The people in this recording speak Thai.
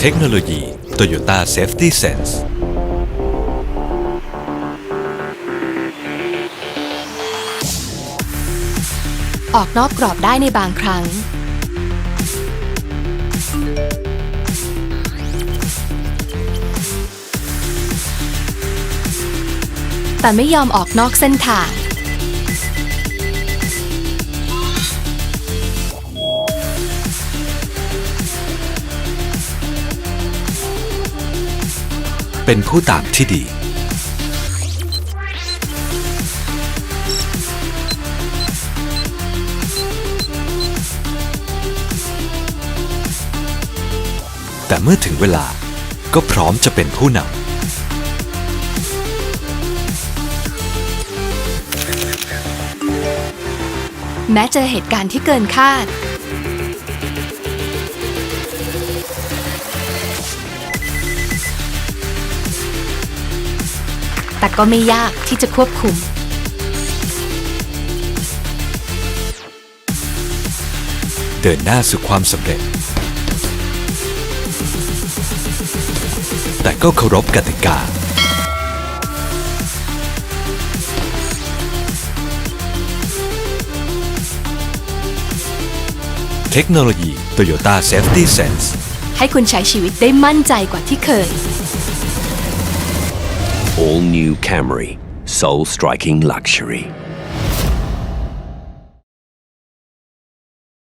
เทคโนโลยี Toyota Safety Sense ออกนอกกรอบได้ในบางครั้ง แต่ไม่ยอมออกนอกเส้นทาง เป็นผู้ตามที่ดี แต่เมื่อถึงเวลาก็พร้อมจะเป็นผู้นำแม้เจอเหตุการณ์ที่เกินคาด แต่ก็ไม่ยากที่จะควบคุม เดินหน้าสู่ความสำเร็จ แต่ก็เคารพกติกา เทคโนโลยี Toyota Safety Sense ให้คุณใช้ชีวิตได้มั่นใจกว่าที่เคย All new Camry, soul striking luxury.